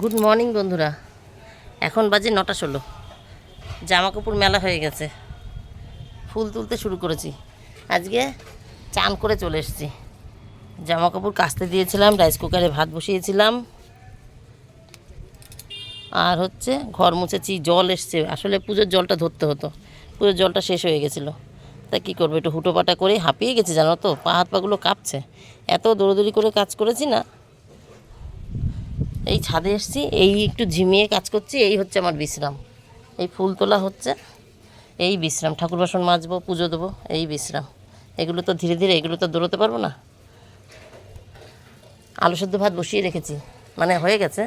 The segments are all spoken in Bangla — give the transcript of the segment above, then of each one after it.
গুড মর্নিং বন্ধুরা। এখন বাজে নটা ষোলো। জামা কাপড় মেলা হয়ে গেছে। ফুল তুলতে শুরু করেছি। আজকে চান করে চলে এসেছি। জামা কাপড় কাচতে দিয়েছিলাম, রাইস কুকারে ভাত বসিয়েছিলাম। আর হচ্ছে ঘর মুছেছি, জল এসছে। আসলে পুজোর জলটা ধরতে হতো। পুজোর জলটা শেষ হয়ে গেছিল। তা কী করব, একটু হুটোপাটা করে হাঁপিয়ে গেছে, জানো তো? পা হাত পাগুলো কাঁপছে। এত দৌড়দৌড়ি করে কাজ করেছি না এই ছাদে এসেছি, এই একটু ঝিমিয়ে কাজ করছি, এই হচ্ছে আমার বিশ্রাম। এই ফুল তোলা হচ্ছে, এই বিশ্রাম। ঠাকুর বাসন মাজবো, পুজো দেবো, এই বিশ্রাম। এগুলো তো ধীরে ধীরে, এগুলো তো দৌড়োতে পারব না? আলু সেদ্ধ ভাত বসিয়ে রেখেছি মানে হয়ে গেছে।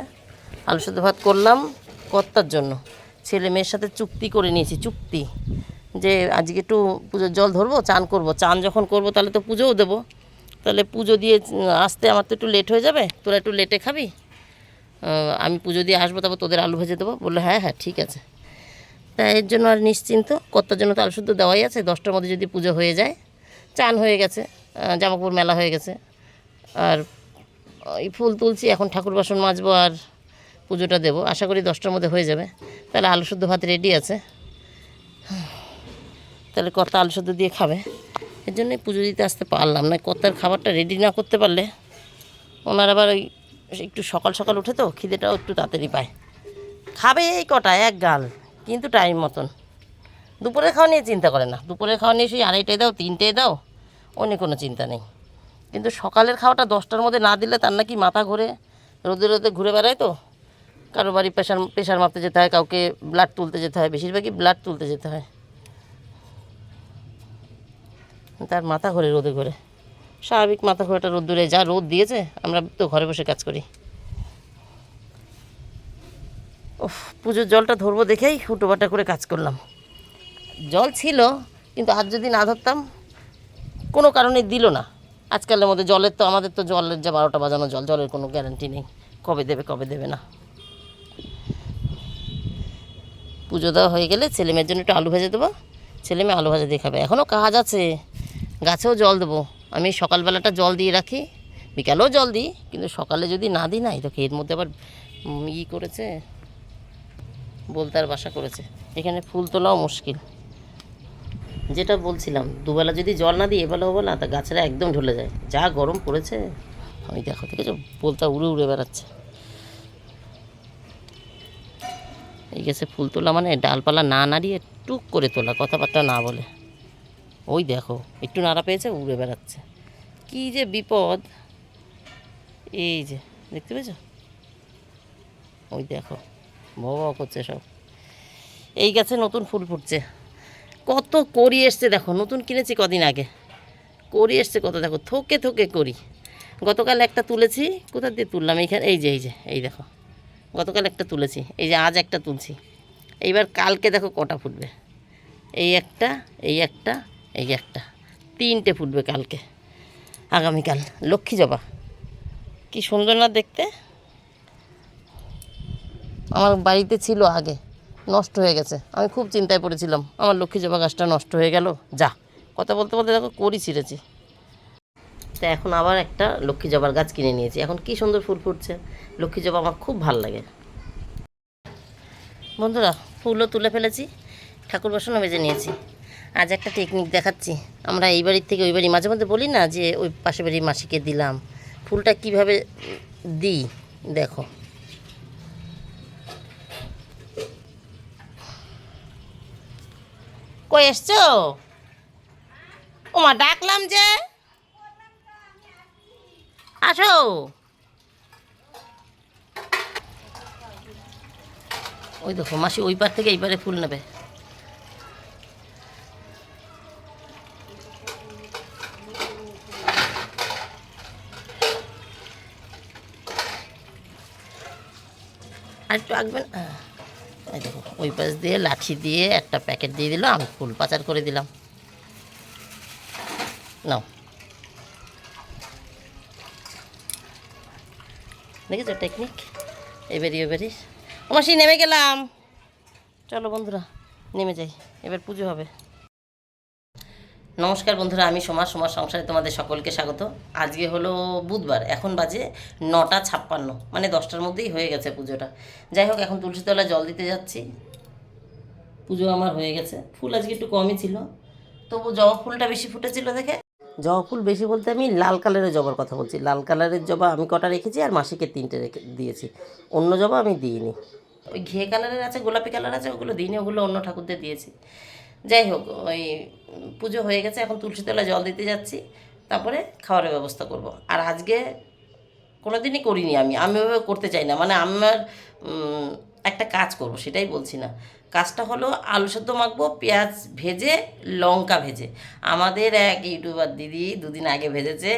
আলু সেদ্ধ ভাত করলাম কর্তার জন্য। ছেলে মেয়ের সাথে চুক্তি করে নিয়েছি, চুক্তি। যে আজকে একটু পুজোর জল ধরবো, চান করব। চান যখন করব, তাহলে তো পুজোও দেবো। তাহলে পুজো দিয়ে আসতে আমার তো একটু লেট হয়ে যাবে। তোরা একটু লেটে খাবি? আমি পুজো দিয়ে আসব, তারপর তোদের আলু ভেজে দেবো। বলল হ্যাঁ হ্যাঁ ঠিক আছে। তা এর জন্য আর নিশ্চিন্ত, কর্তার জন্য তো আলু শুদ্ধ দেওয়াই আছে। দশটার মধ্যে যদি পুজো হয়ে যায়, চান হয়ে গেছে জামাকাপড় মেলা হয়ে গেছে। আর এই ফুল তুলছি, এখন ঠাকুর বাসন মাজবো আর পুজোটা দেবো। আশা করি দশটার মধ্যে হয়ে যাবে। তাহলে আলু শুদ্ধ ভাত রেডি আছে। তাহলে কর্তা আলু শুদ্ধ দিয়ে খাবে। এর জন্যই পুজো দিতে আসতে পারলাম না। কর্তার খাবারটা রেডি না করতে পারলে, ওনার আবার ওই একটু সকাল সকাল উঠে তো, খিদেটাও একটু তাড়াতাড়ি পায়। খাবে এই কটা এক গাল, কিন্তু টাইম মতন। দুপুরের খাওয়া নিয়ে চিন্তা করে না। দুপুরের খাওয়া নিয়ে সেই আড়াইটায় দাও, তিনটেয় দাও, অন্য কোনো চিন্তা নেই। কিন্তু সকালের খাওয়াটা দশটার মধ্যে না দিলে তার নাকি মাথা ঘুরে। রোদে রোদে ঘুরে বেড়ায় তো। কারও বাড়ি প্রেশার প্রেশার মাপতে যেতে হয়, কাউকে ব্লাড তুলতে যেতে হয়, বেশিরভাগই ব্লাড তুলতে যেতে হয়। তার মাথা ঘোরে রোদে ঘোরে। স্বাভাবিক মাথা ঘোরাটা রোদ দূরে যা রোদ দিয়েছে, আমরা তো ঘরে বসে কাজ করি। ওহ পুজোর জলটা ধরবো দেখেই হুটোবাটা করে কাজ করলাম। জল ছিল, কিন্তু আজ যদি না ধরতাম, কোনো কারণে দিল না। আজকালের মধ্যে জলের তো, আমাদের তো জলের যা বারোটা বাজানো জল, জলের কোনো গ্যারান্টি নেই। কবে দেবে কবে দেবে না। পুজো দেওয়া হয়ে গেলে ছেলে মেয়ের জন্য একটু আলু ভেজে দেবো। ছেলেমেয়ে আলু ভাজা দিয়ে খাবে। এখনও কাজ আছে। গাছেও জল দেবো। আমি সকালবেলাটা জল দিয়ে রাখি, বিকালেও জল দিই, কিন্তু সকালে যদি না দিই না, এই দেখো এর মধ্যে আবার ই করেছে, বলতার বাসা করেছে। এখানে ফুল তোলাও মুশকিল। যেটা বলছিলাম, দুবেলা যদি জল না দিই, এবেলা না, তা গাছেরা একদম ঢলে যায়। যা গরম পড়েছে, আমি দেখো থেকে বলতা উড়ে উড়ে বেড়াচ্ছে। এই গেছে ফুল তোলা মানে ডালপালা না নাড়িয়ে টুক করে তোলা, কথাবার্তা না বলে। ওই দেখো, একটু নাড়া পেয়েছে, উড়ে বেড়াচ্ছে। কী যে বিপদ। এই যে, দেখতে পেয়েছ? ওই দেখো ভবা করছে সব। এই গাছে নতুন ফুল ফুটছে। কত করি এসছে দেখো, নতুন কিনেছি কদিন আগে। করি এসছে কত, দেখো, থোকে থোকে করি। গতকাল একটা তুলেছি, কোথা দিয়ে তুললাম? এইখানে, এই যে এই যে, এই দেখো। গতকাল একটা তুলেছি, এই যে, আজ একটা তুলছি। এইবার কালকে দেখো কটা ফুটবে। এই একটা এই একটা এই একটা, তিনটে ফুটবে কালকে, আগামীকাল। লক্ষ্মী জবা, কি সুন্দর না দেখতে? আমার বাড়িতে ছিল আগে, নষ্ট হয়ে গেছে। আমি খুব চিন্তায় পড়েছিলাম, আমার লক্ষ্মী জবা গাছটা নষ্ট হয়ে গেল, যা। কথা বলতে বলতে দেখো করি ছিঁড়েছি। তা এখন আবার একটা লক্ষ্মী জবার গাছ কিনে নিয়েছি। এখন কি সুন্দর ফুল ফুটছে, লক্ষ্মী জবা আমার খুব ভালো লাগে। বন্ধুরা, ফুলও তুলে ফেলেছি, ঠাকুর বাসনও বেজে নিয়েছি। আজ একটা টেকনিক দেখাচ্ছি। আমরা এই বাড়ির থেকে ওই বাড়ি মাঝে মধ্যে বলি না যে, ওই পাশে বাড়ির মাসিকে দিলাম। ফুলটা কীভাবে দিই? দেখো। কই এসছো? ওমা, ডাকলাম যে। আসো। ওই দেখো, মাসি ওই পার থেকে এইবারে ফুল নেবে। একটু আঁকবেন। ওই পাশ দিয়ে লাঠি দিয়ে একটা প্যাকেট দিয়ে দিলাম, আমি ফুল পাচার করে দিলাম। নাও। দেখেছ টেকনিক এবারই এবারই। আমার সেই নেমে গেলাম। চলো বন্ধুরা, নেমে যাই। এবার পুজো হবে। নমস্কার বন্ধুরা, আমি সমাজ সমাজ সংসারে তোমাদের সকলকে স্বাগত। আজকে হলো বুধবার, এখন বাজে নটা ছাপ্পান্ন মানে দশটার মধ্যেই হয়ে গেছে পুজোটা। যাই হোক, এখন তুলসীতলা জল দিতে যাচ্ছি। পুজো আমার হয়ে গেছে। ফুল আজকে একটু কমই ছিল তবু জবা ফুলটা বেশি ফুটেছিল দেখে। জবা ফুল বেশি বলতে আমি লাল কালারের জবার কথা বলছি। লাল কালারের জবা আমি কটা রেখেছি আর মাসিকে তিনটে রেখে দিয়েছি। অন্য জবা আমি দিইনি। ওই ঘিয়ে কালারের আছে, গোলাপি কালার আছে, ওগুলো দিইনি, ওগুলো অন্য ঠাকুরদের দিয়েছি। যাই হোক, ওই পুজো হয়ে গেছে, এখন তুলসী তলায় জল দিতে যাচ্ছি, তারপরে খাওয়ারের ব্যবস্থা করব। আর আজকে কোনো দিনই করিনি আমি আমি ওভাবে করতে চাই না মানে আমার একটা কাজ করব, সেটাই বলছি না। কাজটা হলো আলু সেদ্ধ মাখবো, পেঁয়াজ ভেজে, লঙ্কা ভেজে। আমাদের এক ইউটিউবার দিদি দুদিন আগে ভেজেছে,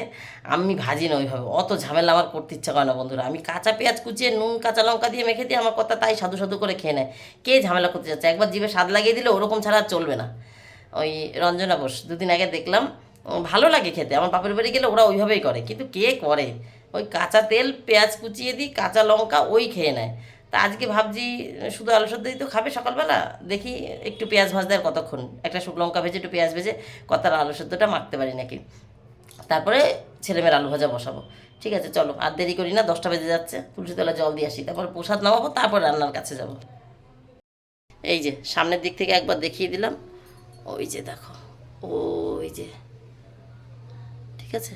আমি ভাজি না ওইভাবে, অত ঝামেলা আমার করতে ইচ্ছা করে না বন্ধুরা। আমি কাঁচা পেঁয়াজ কুচিয়ে নুন, কাঁচা লঙ্কা দিয়ে মেখে দিই আমার কথা তাই সাধু সাধু করে খেয়ে নেয়। কে ঝামেলা করতে যাচ্ছে একবার জিভে স্বাদ লাগিয়ে দিলে ওরকম ছাড়া চলবে না। ওই রঞ্জনা বোস, দুদিন আগে দেখলাম ভালো লাগে খেতে। আমার বাপের বাড়ি গেলে ওরা ওইভাবেই করে, কিন্তু কে করে? ওই কাঁচা তেল, পেঁয়াজ কুচিয়ে দিই, কাঁচা লঙ্কা, ওই খেয়ে নেয়। তা আজকে ভাবছি, শুধু আলু সদ্যই তো খাবে সকালবেলা, দেখি একটু পেঁয়াজ ভাজতে আর কতক্ষণ। একটা শুকনো লঙ্কা ভেজে, একটু পেঁয়াজ ভেজে কতার আলু সেদ্ধটা মাখতে পারি নাকি। তারপরে ছেলেমেয়ের আলু ভাজা বসাবো। ঠিক আছে, চলো, আর দেরি করি না, দশটা বেজে যাচ্ছে তুলসীতলা জল দিয়ে আসি, তারপর প্রসাদ নামাবো, তারপর রান্নার কাছে যাব। এই যে, সামনের দিক থেকে একবার দেখিয়ে দিলাম। ওই যে দেখো, ওই যে। ঠিক আছে?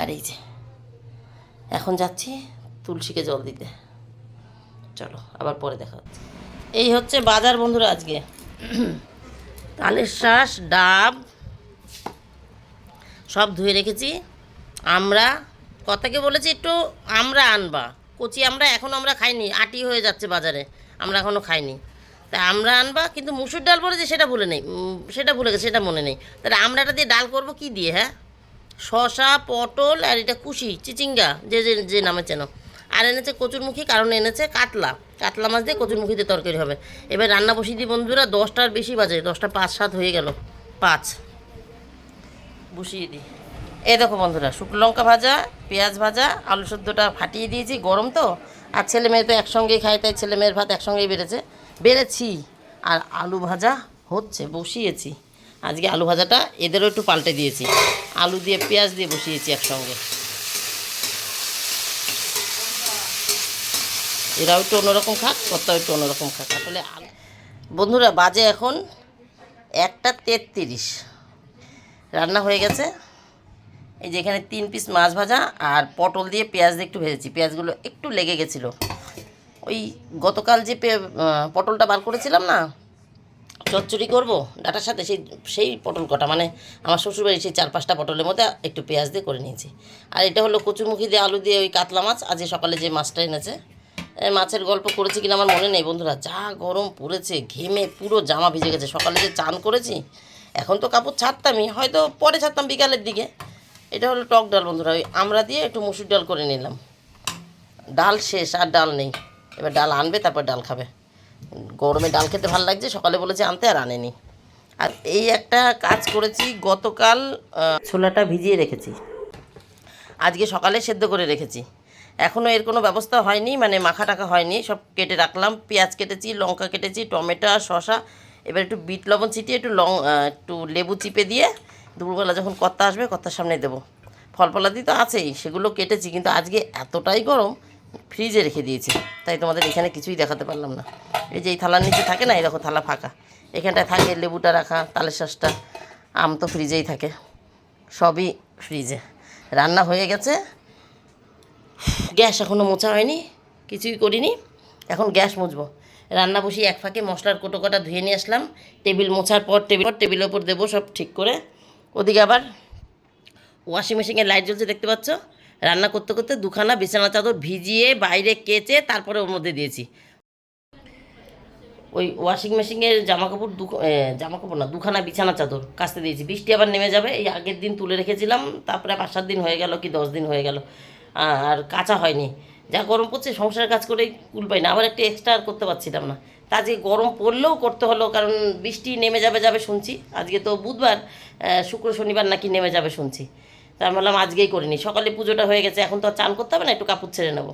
আর এই যে, এখন যাচ্ছি তুলসীকে জল দিতে। চলো, আবার পরে দেখা হচ্ছে। এই হচ্ছে বাজার বন্ধুরা আজকে। তালের শ্বাস ডাব, সব ধুয়ে রেখেছি। আমরা, কথাকে বলেছি একটু আমরা আনবা। কচি আমরা এখনও আমরা খাইনি, আটি হয়ে যাচ্ছে বাজারে, আমরা এখনও খাইনি। তা আমরা আনবা, কিন্তু মুসুর ডাল বলেছি সেটা ভুলে নেই সেটা ভুলে গেছে, সেটা মনে নেই। তাহলে আমরাটা দিয়ে ডাল করব কি দিয়ে হ্যাঁ? শশা পটল আর এটা কুশি, চিচিঙ্গা, যে যে যে নামে চেন। আর এনেছে কচুরমুখী, কারণ এনেছে কাতলা। কাতলা মাছ দিয়ে কচুরমুখী দিয়ে তরকারি হবে। এবার রান্না বসিয়ে দিই বন্ধুরা, দশটার বেশি বাজে, দশটা পাঁচ সাত হয়ে গেল। পাঁচ। বসিয়ে দিই। এ দেখো বন্ধুরা, শুকনো লঙ্কা ভাজা, পেঁয়াজ ভাজা, আলু সেদ্ধটা ফাটিয়ে দিয়েছি, গরম তো। আর ছেলে মেয়ে তো একসঙ্গেই খায়, তাই ছেলে মেয়ের ভাত একসঙ্গেই বেড়েছে। বেড়েছি। আর আলু ভাজা হচ্ছে, বসিয়েছি। আজকে আলু ভাজাটা এদেরও একটু পাল্টে দিয়েছি। আলু দিয়ে, পেঁয়াজ দিয়ে বসিয়েছি একসঙ্গে। এরাও একটু অন্যরকম খাক, কর্তাও একটু অন্যরকম খাক। আসলে বন্ধুরা, বাজে এখন একটা তেত্রিশ। রান্না হয়ে গেছে। এই যে এখানে তিন পিস মাছ ভাজা আর পটল দিয়ে পেঁয়াজ দিয়ে একটু ভেজেছি। পেঁয়াজগুলো একটু লেগে গেছিল। ওই গতকাল যে পটলটা বার করেছিলাম না, চচ্চড়ি করব, ডাটার সাথে সেই সেই পটল কটা মানে আমার শ্বশুরবাড়ি সেই চার পাঁচটা পটলের মধ্যে একটু পেঁয়াজ দিয়ে করে নিয়েছি। আর এটা হলো কচুরমুখী দিয়ে আলু দিয়ে ওই কাতলা মাছ। আজকে সকালে যে মাছটা এনেছে মাছের গল্প করেছি কিনা আমার মনে নেই বন্ধুরা। যা গরম পড়েছে, ঘেমে পুরো জামা ভিজে গেছে। সকালে যে চান করেছি, এখন তো কাপড় ছাড়তামই। হয়তো পরে ছাড়তাম বিকালের দিকে। এটা হলো টক ডাল বন্ধুরা। ওই আমরা দিয়ে একটু মুসুর ডাল করে নিলাম। ডাল শেষ, আর ডাল নেই। এবার ডাল আনবে, তারপর ডাল খাবে। গরমে ডাল খেতে ভালো লাগছে, সকালে বলেছে আনতে, আর আনেনি। আর এই একটা কাজ করেছি, গতকাল ছোলাটা ভিজিয়ে রেখেছি। আজকে সকালে সেদ্ধ করে রেখেছি। এখনও এর কোনো ব্যবস্থা হয়নি মানে মাখা টাকা হয়নি, সব কেটে রাখলাম, পেঁয়াজ কেটেছি, লঙ্কা কেটেছি, টমেটো শশা এবার একটু বিট লবণ ছিটিয়ে, একটু লং একটু লেবু চিপে দিয়ে দুপুরবেলা যখন কর্তা আসবে, কর্তার সামনে দেবো। ফল ফলাদি তো আছেই, সেগুলো কেটেছি, কিন্তু আজকে এতটাই গরম, ফ্রিজে রেখে দিয়েছি, তাই তোমাদের এখানে কিছুই দেখাতে পারলাম না। এই যে এই থালার নিচে থাকে না দেখো থালা ফাঁকা, এখানটায় থাকে লেবুটা রাখা, তালের শাঁসটা, আম তো ফ্রিজেই থাকে, সবই ফ্রিজে। রান্না হয়ে গেছে গ্যাস এখনও মোছা হয়নি, কিছুই করিনি, এখন গ্যাস মুছবো। রান্না বসিয়ে এক ফাঁকে মশলার কোটো কটা ধুয়ে নিয়ে আসলাম, টেবিল মোছার পর টেবিল পর টেবিলের ওপর দেবো সব ঠিক করে। ওদিকে আবার ওয়াশিং মেশিনে লাইট জ্বলছে, দেখতে পাচ্ছ? রান্না করতে করতে দুখানা বিছানা চাদর ভিজিয়ে বাইরে কেচে তারপরে ওর মধ্যে দিয়েছি। ওই ওয়াশিং মেশিনের জামা কাপড় দু জামা কাপড় না, দুখানা বিছানা চাদর কাচতে দিয়েছি। বৃষ্টি আবার নেমে যাবে, এই আগের দিন তুলে রেখেছিলাম, তারপরে পাঁচ সাত দিন হয়ে গেল কি দশ দিন হয়ে গেল। আর কাঁচা হয়নি। যা গরম পড়ছে, সংসারের কাজ করেই কুল পাই না। আবার একটু এক্সট্রা আর করতে পারছিলাম না। তা আজকে গরম পড়লেও করতে হলো, কারণ বৃষ্টি নেমে যাবে যাবে শুনছি। আজকে তো বুধবার শুক্র, শনিবার নাকি নেমে যাবে শুনছি। তা আমি বললাম আজকেই করিনি সকালে পুজোটা হয়ে গেছে, এখন তো আর চান করতে হবে না, একটু কাপড় ছেড়ে নেব।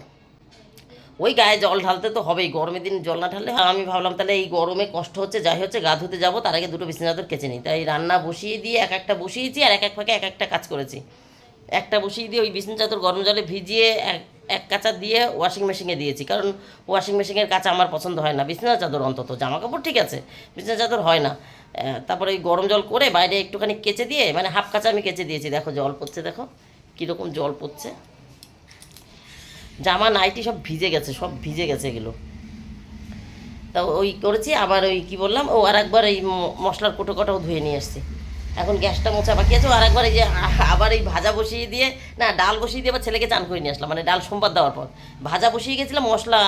ওই গায়ে জল ঢালতে তো হবেই, গরমের দিন জল না ঢাললে আমি ভাবলাম তাহলে এই গরমে কষ্ট হচ্ছে, যাই হচ্ছে, গা ধুতে যাব, তার আগে দুটো বিছানা চাদর কেচে নিই। তাই রান্না বসিয়ে দিয়ে এক একটা বসিয়েছি, আর এক এক ফাঁকে এক একটা কাজ করেছি। একটা বসিয়ে দিয়ে ওই বিছানা চাদর গরম জলে ভিজিয়ে এক এক কাঁচা দিয়ে ওয়াশিং মেশিনে দিয়েছি। কারণ ওয়াশিং মেশিনের কাঁচা আমার পছন্দ হয় না। বিছানা চাদর অন্তত জামা কাপড় ঠিক আছে বিছানা চাদর হয় না। তারপরে ওই গরম জল করে বাইরে একটুখানি কেচে দিয়ে মানে হাফ কাঁচা আমি কেচে দিয়েছি। দেখো, জল পড়ছে, দেখো, কীরকম জল পড়ছে। জামা, নাইটি সব ভিজে গেছে, সব ভিজে গেছে এগুলো। তা ওই করেছি, আবার ওই কি বললাম, ও আর একবার এই মশলার কোটো কটাও ধুয়ে নিয়ে এসছি এখন গ্যাসটা মোছা বাকি আছে আর একবার এই যে আবার এই ভাজা বসিয়ে দিয়ে, না, ডাল বসিয়ে দিয়ে আবার ছেলেকে চান করে নিয়ে আসলাম মানে ডাল সোমবার দেওয়ার পর। ভাজা বসিয়ে গেছিলাম মশলা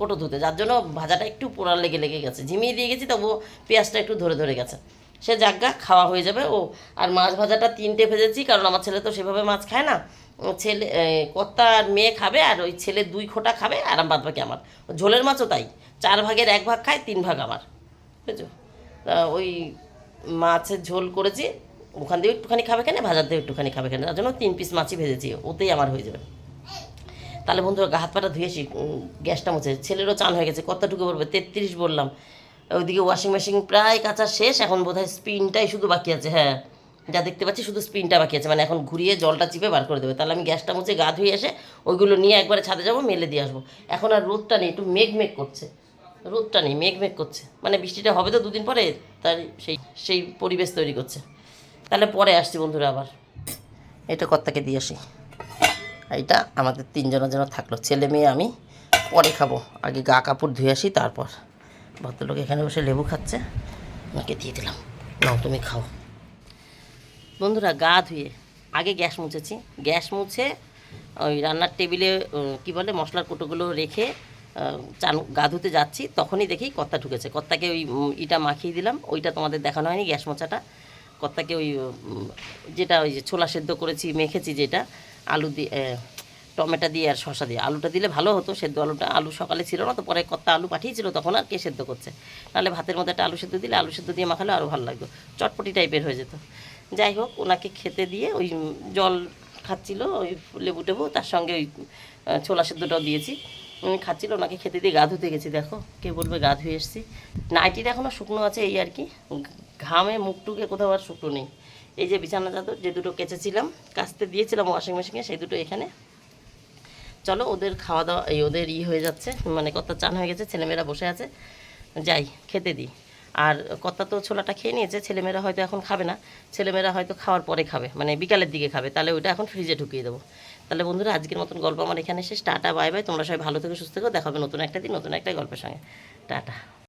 কোটো ধুতে, যার জন্য ভাজাটা একটু পোড়ার লেগে লেগে গেছে, ঝিমিয়ে দিয়ে গেছি তবু পেঁয়াজটা একটু ধরে ধরে গেছে। সে জাগা খাওয়া হয়ে যাবে, ও, আর মাছ ভাজাটা তিনটে ভেজেছি, কারণ আমার ছেলে তো সেভাবে মাছ খায় না। ছেলে কর্তা আর মেয়ে খাবে, আর ওই ছেলে দুই খোঁটা খাবে, আর বাদ বাকি আমার। ঝোলের মাছও তাই, চার ভাগের এক ভাগ খায়, তিন ভাগ আমার, বুঝছ? ওই মাছের ঝোল করেছি, ওখান দিয়ে একটুখানি খাবে কেন, ভাজার দিয়ে একটুখানি খাবে কেন। তার জন্য তিন পিস মাছই ভেজেছি, ওতেই আমার হয়ে যাবে। তাহলে বন্ধুরা, গা হাত পাটা ধুয়েছি গ্যাসটা মুছে। ছেলেরও চান হয়ে গেছে কতটা ঢুকে পড়বে তেত্রিশ বললাম। ওইদিকে ওয়াশিং মেশিন প্রায় কাঁচা শেষ, এখন বোধহয় স্পিনটাই শুধু বাকি আছে হ্যাঁ। যা দেখতে পাচ্ছি শুধু স্পিনটা বাকি আছে মানে এখন ঘুরিয়ে জলটা চিপে বার করে দেবে। তাহলে আমি গ্যাসটা মুছে, গা ধুয়ে এসে ওইগুলো নিয়ে একবারে ছাদে যাব, মেলে দিয়ে আসব। এখন আর রোদটা নেই, একটু মেঘ মেঘ করছে। রোদটা নেই, মেঘ মেঘ করছে। মানে বৃষ্টিটা হবে তো দুদিন পরে তার সেই সেই পরিবেশ তৈরি করছে। তাহলে পরে আসছি বন্ধুরা আবার। এটা কর্তাকে দিয়ে আসি। এইটা আমাদের তিনজনের জন্য থাকল। ছেলে মেয়ে আমি, পরে খাব। আগে গা কাপড় ধুয়ে আসি, তারপর ভদ্রলোক এখানে বসে লেবু খাচ্ছে। ওনাকে দিয়ে দিলাম। নাও, তুমি খাও। বন্ধুরা, গা ধুয়ে, আগে গ্যাস মুছেছি। গ্যাস মুছে ওই রান্নার টেবিলে কি বলে, মশলার কুটোগুলো রেখে চান গা ধুতে যাচ্ছি, তখনই দেখি কর্তা ঢুকেছে। কর্তাকে ওই ইটা মাখিয়ে দিলাম, ওইটা তোমাদের দেখানো হয়নি, গ্যাস মোছাটা কর্তাকে ওই যেটা ওই যে ছোলা সেদ্ধ করেছি, মেখেছি যেটা, আলু দিয়ে টমেটো দিয়ে আর শশা দিয়ে। আলুটা দিলে ভালো হতো, সেদ্ধ আলুটা, আলু সকালে ছিল না তো পরে কত্তা আলু পাঠিয়েছিল, তখন আর কে সেদ্ধ করছে? নাহলে ভাতের মধ্যে একটা আলু সেদ্ধ দিলে আলু সেদ্ধ দিয়ে মাখালে আরও ভালো লাগতো। চটপটি টাইপের হয়ে যেত। যাই হোক, ওনাকে খেতে দিয়ে ওই জল খাচ্ছিল, ওই লেবু টেবু, তার সঙ্গে ওই ছোলা সেদ্ধটাও দিয়েছি। খাচ্ছিল, ওনাকে খেতে দিয়ে গা ধুতে গেছি, দেখো। কে বলবে, গা ধুয়ে এসেছি। নাইটিটা এখনও শুকনো আছে, এই আর কি। ঘামে মুখ টুকে কোথাও আর শুকনো নেই। এই যে বিছানা চাদর, যে দুটো কেচেছিলাম, কাচতে দিয়েছিলাম ওয়াশিং মেশিনে সেই দুটো এখানে। চলো, ওদের খাওয়া দাওয়া, এই ওদের ই হয়ে যাচ্ছে মানে কত চান হয়ে গেছে, ছেলেমেয়েরা বসে আছে। যাই, খেতে দিই। আর কত তো ছোলাটা খেয়ে নিয়েছে, ছেলেমেয়েরা হয়তো এখন খাবে না। ছেলেমেয়েরা হয়তো খাওয়ার পরে খাবে মানে বিকালের দিকে খাবে, তাহলে ওইটা এখন ফ্রিজে ঢুকিয়ে দেবো। তাহলে বন্ধুরা, আজকের মতন গল্প আমার এখানে শেষ। Tata, bye bye. তোমরা সবাই ভালো থেকে, সুস্থ থেকো। দেখাবে নতুন একটা দিন, নতুন একটা গল্পের সঙ্গে। টাটা।